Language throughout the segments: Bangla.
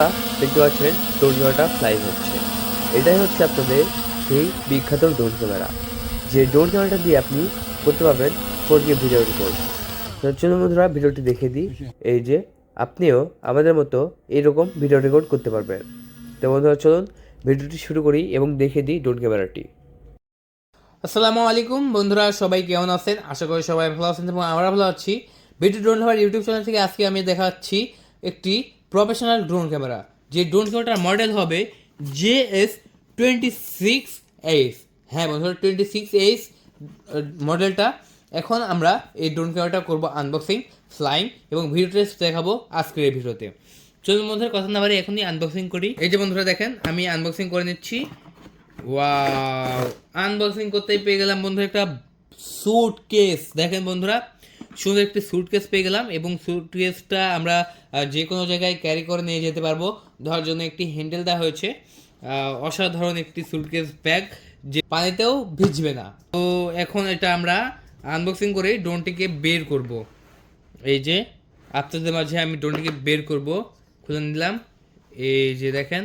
দেখতে পাচ্ছেন ক্যামেরাটা ফ্লাই হচ্ছে। এটাই হচ্ছে আপনাদের সেই বিখ্যাত ড্রোন ক্যামেরা যে ড্রোন ক্যামেরাটা দিয়ে আপনি করতে পারবেন ফোর কে ভিডিও রেকর্ড চলুন বন্ধুরা, ভিডিওটি দেখে দিই। এই যে, আপনিও আমাদের মতো এইরকম ভিডিও রেকর্ড করতে পারবেন। তো বন্ধুরা, চলুন ভিডিওটি শুরু করি এবং দেখে দিই ড্রোন ক্যামেরাটি আসসালামু আলাইকুম বন্ধুরা, সবাই কেমন আছেন? আশা করি সবাই ভালো আছেন এবং আমরা ভালো আছি। বিটি ড্রোন হওয়ার ইউটিউব চ্যানেল থেকে আজকে আমি দেখাচ্ছি একটি প্রফেশনাল ড্রোন ক্যামেরা, যে ড্রোন ক্যামেরাটার মডেল হবে J S twenty six ace হ্যাঁ বন্ধুরা, টোয়েন্টি সিক্স এইস মডেলটা। এখন আমরা এই ড্রোন ক্যামেরাটা করব আনবক্সিং ফ্লাইং এবং ভিডিও টেস্ট দেখাবো আজকের এই ভিডিওতে। চলুন বন্ধুরা, কথা না বাড়ি এখনই আনবক্সিং করি। এই যে বন্ধুরা দেখেন, আমি আনবক্সিং করে নিচ্ছি। ওয়াও আনবক্সিং করতেই পেয়ে গেলাম বন্ধু একটা স্যুট কেস দেখেন বন্ধুরা সুন্দর একটি স্যুট কেস পেয়ে গেলাম এবং স্যুট কেসটা আমরা যে কোনো জায়গায় ক্যারি করে নিয়ে যেতে পারব। ধরার জন্য একটি হ্যান্ডেল দেওয়া হয়েছে। অসাধারণ একটি স্যুটকেস ব্যাগ যে পানিতেও ভিজবে না। তো এখন এটা আমরা আনবক্সিং করে ড্রোনটিকে বের করব। এই যে, আপনাদের মাঝে আমি ড্রোনটিকে বের করব। খুলে নিলাম। এই যে দেখেন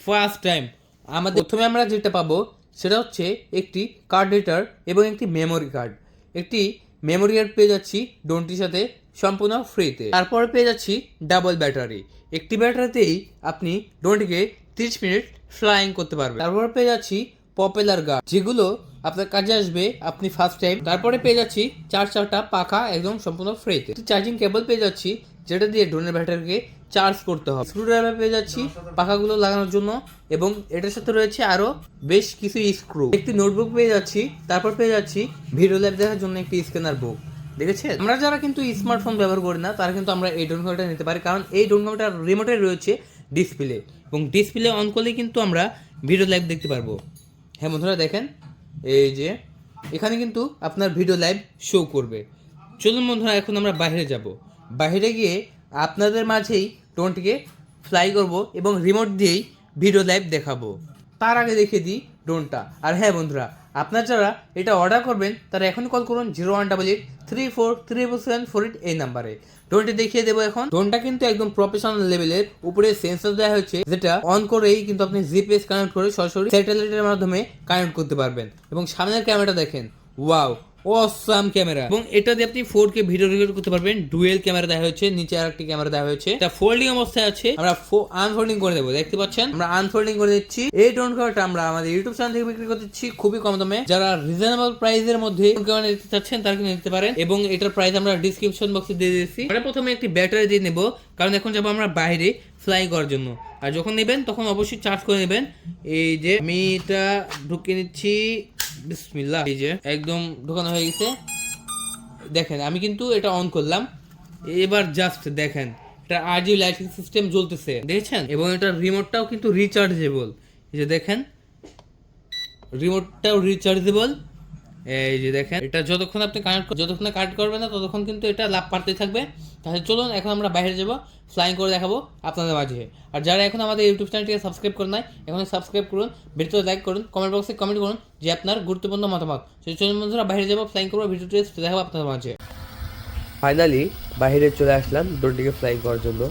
ফার্স্ট টাইম আমাদের প্রথমে আমরা যেটা পাবো সেটা হচ্ছে একটি কার্ড রিটার এবং একটি মেমোরি কার্ড একটি মেমোরি কার্ড পেয়ে যাচ্ছি ড্রোনটির সাথে সম্পূর্ণ ফ্রিতে। তারপর পেয়ে যাচ্ছি ডাবল ব্যাটারি। একটি ব্যাটারিতেই আপনি ড্রোনটিকে তিরিশ মিনিট ফ্লাইং করতে পারবেন। তারপর পেয়ে যাচ্ছি পপুলার গার্ড, যেগুলো আপনার কাজে আসবে আপনি ফার্স্ট টাইম তারপরে পেয়ে যাচ্ছি চার চারটা পাখা একদম সম্পূর্ণ ফ্রিতে। চার্জিং কেবল পেয়ে যাচ্ছি, যেটা দিয়ে ড্রোনের ব্যাটারিকে চার্জ করতে হবে। স্ক্রুড্রাইভার পেয়ে যাচ্ছি পাখাগুলো লাগানোর জন্য এবং এটার সাথে রয়েছে আরও বেশ কিছু স্ক্রু একটি নোটবুক পেয়ে যাচ্ছি, তারপর পেয়ে যাচ্ছি ভিডিও ল্যাব দেখার জন্য একটি স্ক্যানার বুক দেখেছেন? আমরা যারা কিন্তু স্মার্টফোন ব্যবহার করি না, তারা কিন্তু আমরা এই ড্রোন নিতে পারি, কারণ এই ড্রোন রিমোটে রয়েছে ডিসপ্লে এবং ডিসপ্লে অন করলে কিন্তু আমরা ভিডিও লাইভ দেখতে পারব। হ্যাঁ বন্ধুরা, দেখেন? এই যে, এখানে কিন্তু আপনার ভিডিও লাইভ শো করবে। চলুন বন্ধুরা, এখন আমরা বাইরে যাব। বাইরে গিয়ে আপনাদের মাঝেই ড্রোনটিকে ফ্লাই করব এবং রিমোট দিয়েই ভিডিও লাইভ দেখাবো। তার আগে দেখে দিই ড্রোনটা। আর হ্যাঁ বন্ধুরা, আপনারা যারা এটা অর্ডার করবেন, তারা এখন কল করুন zero one double eight three four three four seven four eight এই নাম্বারে ড্রোনটি দেখিয়ে দেবো এখন। ড্রোনটা কিন্তু একদম প্রফেশনাল লেভেলের উপরে সেন্সর দেওয়া হয়েছে, যেটা অন করেই কিন্তু আপনি জিপিএস কানেক্ট করে সরাসরি স্যাটেলাইটের মাধ্যমে কানেক্ট করতে পারবেন। এবং সামনের ক্যামেরাটা দেখেন। ওয়াও অসাম ক্যামেরা এবং এটা দিয়ে আপনি ফোর কে ভিডিও রেকর্ড করতে পারবেন। ডুয়েল ক্যামেরা দেওয়া হয়েছে নিচে আরেকটি ক্যামেরা দেওয়া হয়েছে। এটা ফোল্ডিং অবস্থায় আছে। আমরা আনফোল্ডিং করে দেবো দেখতে পাচ্ছেন? আমরা আনফোল্ডিং করে দিচ্ছি। এই ড্রোন ক্যামেরাটা আমরা আমাদের ইউটিউব চ্যানেল থেকে বিক্রি করতেছি খুবই কম দামে। যারা রিজনেবল প্রাইসের মধ্যে ড্রোন ক্যামেরা নিতে চাচ্ছেন তারা কিন্তু নিতে পারেন। এবং এটার প্রাইস আমরা ডিসক্রিপশন বক্সে দিয়ে দিয়েছি। আমরা প্রথমে একটি ব্যাটারি দিয়ে নেব। কারণ এখন যাব আমরা বাইরে ফ্লাই করার জন্য। আর যখন নেবেন, তখন অবশ্যই চার্জ করে নেবেন। এই যে আমি এটা ঢুকে নিচ্ছি। বিসমিল্লাহ। এই যে একদম ঢোকানো হয়ে গেছে। দেখেন, আমি কিন্তু এটা অন করলাম। এবার জাস্ট দেখেন, এটা আরজি লাইটিং সিস্টেম জ্বলতেছে। দেখেছেন? এবং এটা রিমোটটাও কিন্তু রিচার্জেবল এই যে দেখেন রিমোটটাও রিচার্জেবল এই যে দেখেন, এটা যতক্ষণ আপনি কানেক্ট যতক্ষণ কানেক্ট করবেন না, ততক্ষণ কিন্তু এটা লাভ পারতে থাকবে। তাহলে চলুন, এখন আমরা বাইরে যাব ফ্লাইং করে দেখাবো আপনাদের মাঝে। আর যারা এখন আমাদের ইউটিউব চ্যানেলটিকে সাবস্ক্রাইব করে নাই, এখন সাবস্ক্রাইব করুন, ভিডিওতে লাইক করুন কমেন্ট বক্সে কমেন্ট করুন যে আপনার গুরুত্বপূর্ণ মতামত। সেই চলুন বন্ধুরা, বাইরে যাব ফ্লাইং করব ভিডিও টেস্ট দেখাবো আপনাদের মাঝে। ফাইনালি বাইরে চলে আসলাম ড্রোনটিকে ফ্লাই করার জন্য।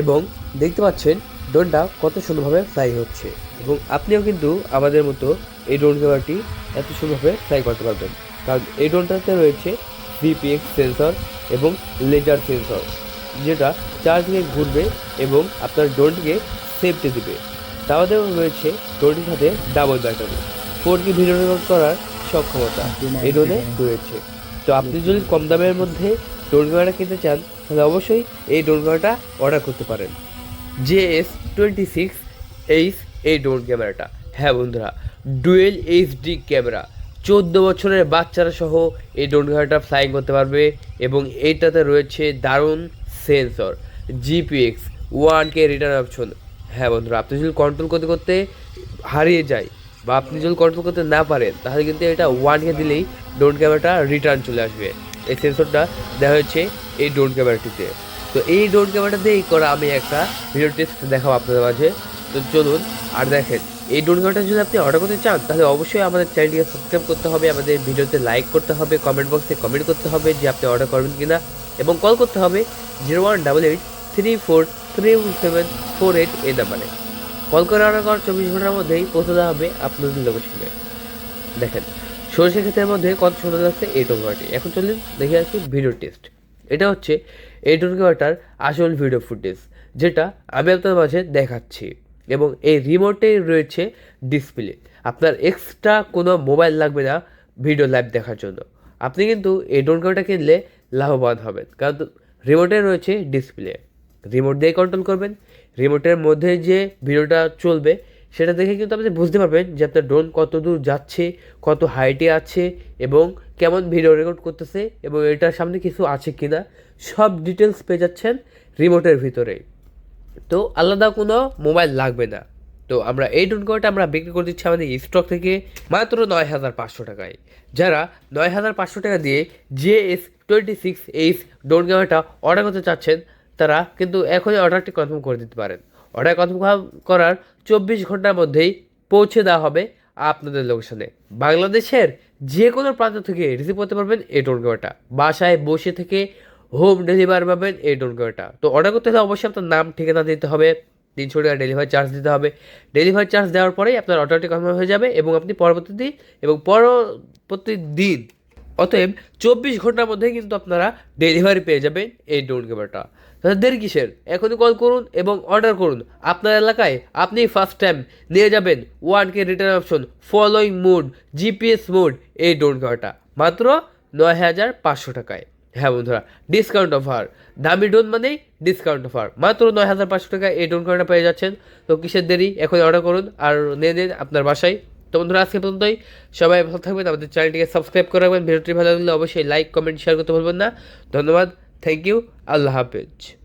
এবং দেখতে পাচ্ছেন ড্রোনটা কত সুন্দরভাবে ফ্লাই হচ্ছে এবং আপনিও কিন্তু আমাদের মতো এই ড্রোন ক্যামেরাটি এত সুন্দরভাবে ফ্লাই করতে পারবেন। কারণ এই ড্রোনটাতে রয়েছে বিপিএক্স সেন্সর এবং লেজার সেন্সর যেটা চারদিকে ঘুরবে এবং আপনার ড্রোনটিকে সেফটি দিবে। তাহলেও রয়েছে ড্রোনটির সাথে double battery four K video করার সক্ষমতা এই ড্রোনে রয়েছে। তো আপনি যদি কম দামের মধ্যে ড্রোন ক্যামেরা কিনতে চান, তাহলে অবশ্যই এই ড্রোন ক্যামেরাটা অর্ডার করতে পারেন। J S twenty six H এই ড্রোন ক্যামেরাটা। হ্যাঁ বন্ধুরা, ডুয়েল এইচডি ক্যামেরা। চোদ্দ বছরের বাচ্চারা সহ এই ড্রোন ক্যামেরাটা ফ্লাইং করতে পারবে এবং এইটাতে রয়েছে দারুণ sensor GPX one key return option হ্যাঁ বন্ধুরা, আপনি যদি কন্ট্রোল করতে করতে হারিয়ে যায় বা আপনি যদি কন্ট্রোল করতে না পারেন, তাহলে কিন্তু এটা ওয়ানকে দিলেই ড্রোন ক্যামেরাটা রিটার্ন চলে আসবে। এই সেন্সরটা দেওয়া হয়েছে এই ড্রোন ক্যামেরাটিতে। তো এই ড্রোন ক্যামেরাটা দিয়েই করা আমি একটা ভিডিও টেস্ট দেখাবো আপনাদের মাঝে। তো চলুন, আর দেখেন, এই ড্রোন ক্যামেরাটা যদি আপনি অর্ডার করতে চান, তাহলে অবশ্যই আমাদের চ্যানেলটিকে সাবস্ক্রাইব করতে হবে, আমাদের ভিডিওতে লাইক করতে হবে কমেন্ট বক্সে কমেন্ট করতে হবে যে আপনি অর্ডার করবেন কিনা, এবং কল করতে হবে zero one double eight three four three seven four eight এই নাম্বারে কল করে অর্ডার করার চব্বিশ ঘণ্টার মধ্যেই পৌঁছে দেওয়া হবে আপনাদের লোকেশনে দেখেন, সরষে ক্ষেতের মধ্যে কত সুন্দর লাগছে এই টোকাটি এখন চলুন দেখে আসি ভিডিও টেস্ট এটা হচ্ছে এই টোকাটার আসল ভিডিও ফুটেজ যেটা আমি আপনার মাঝে দেখাচ্ছি। এবং এই রিমোটে রয়েছে ডিসপ্লে আপনার এক্সট্রা কোনো মোবাইল লাগবে না ভিডিও লাইভ দেখার জন্য। আপনি কিন্তু এই ড্রোন ক্যামেরাটা কিনলে লাভবান হবেন। কারণ রিমোটে রয়েছে ডিসপ্লে রিমোট দিয়ে কন্ট্রোল করবেন। রিমোটের মধ্যে যে ভিডিওটা চলবে সেটা দেখে কিন্তু আপনি বুঝতে পারবেন যে আপনার ড্রোন কত দূর যাচ্ছে, কত হাইটে আছে এবং কেমন ভিডিও রেকর্ড করতেছে এবং এটার সামনে কিছু আছে কি না সব ডিটেলস পেয়ে যাচ্ছেন রিমোটের ভিতরে। তো আলাদা কোনো মোবাইল লাগবে না। তো আমরা এই ড্রোন ক্যামেরাটা আমরা বিক্রি করে দিচ্ছি আমাদের স্টক থেকে মাত্র নয় হাজার পাঁচশো টাকায়। যারা নয় হাজার পাঁচশো টাকা দিয়ে J S twenty six H drone ক্যামেরাটা অর্ডার করতে চাচ্ছেন, তারা কিন্তু এখনই অর্ডারটি কনফার্ম করে দিতে পারেন। অর্ডার কনফার্ম করার চব্বিশ ঘণ্টার মধ্যেই পৌঁছে দেওয়া হবে আপনাদের লোকেশনে। বাংলাদেশের যে কোনো প্রান্ত থেকে রিসিভ করতে পারবেন এই ড্রোন ক্যামেরাটা বাসায় বসে থেকে হোম ডেলিভারি পাবেন এই ড্রোন ক্যামেরাটা তো অর্ডার করতে হলে অবশ্যই আপনার নাম, ঠিকানা দিতে হবে, তিনশো টাকা ডেলিভারি চার্জ দিতে হবে। ডেলিভারি চার্জ দেওয়ার পরেই আপনার অর্ডারটি কনফার্ম হয়ে যাবে এবং আপনি পরবর্তী দিন এবং পরবর্তী দিন, অতএব চব্বিশ ঘণ্টার মধ্যেই কিন্তু আপনারা ডেলিভারি পেয়ে যাবেন এই ক্যামেরাটা তাহলে দেরি কিসের? এখনই কল করুন এবং অর্ডার করুন। আপনার এলাকায় আপনি ফার্স্ট টাইম নিয়ে যাবেন one key return option following mode GPS mode এই ড্রোন ক্যামেরাটা মাত্র নয় হাজার পাঁচশো টাকায়। হ্যাঁ বন্ধুরা ডিসকাউন্ট অফার দামি ড্রোন মানেই ডিসকাউন্ট অফার মাত্র নয় হাজার পাঁচশো টাকায় এই ড্রোন ক্যামেরাটা পেয়ে যাচ্ছেন। তো কিসের দেরি? এখন অর্ডার করুন আর নিয়ে নিন আপনার বাসায়। তো বন্ধুরা, আজকে পর্যন্তই। সবাই ভালো থাকবেন। আমাদের চ্যানেলটিকে সাবস্ক্রাইব করে রাখবেন। ভিডিওটি ভালো লাগলে অবশ্যই লাইক কমেন্ট শেয়ার করতে ভুলবেন না। ধন্যবাদ। থ্যাংক ইউ আল্লাহ হাফেজ।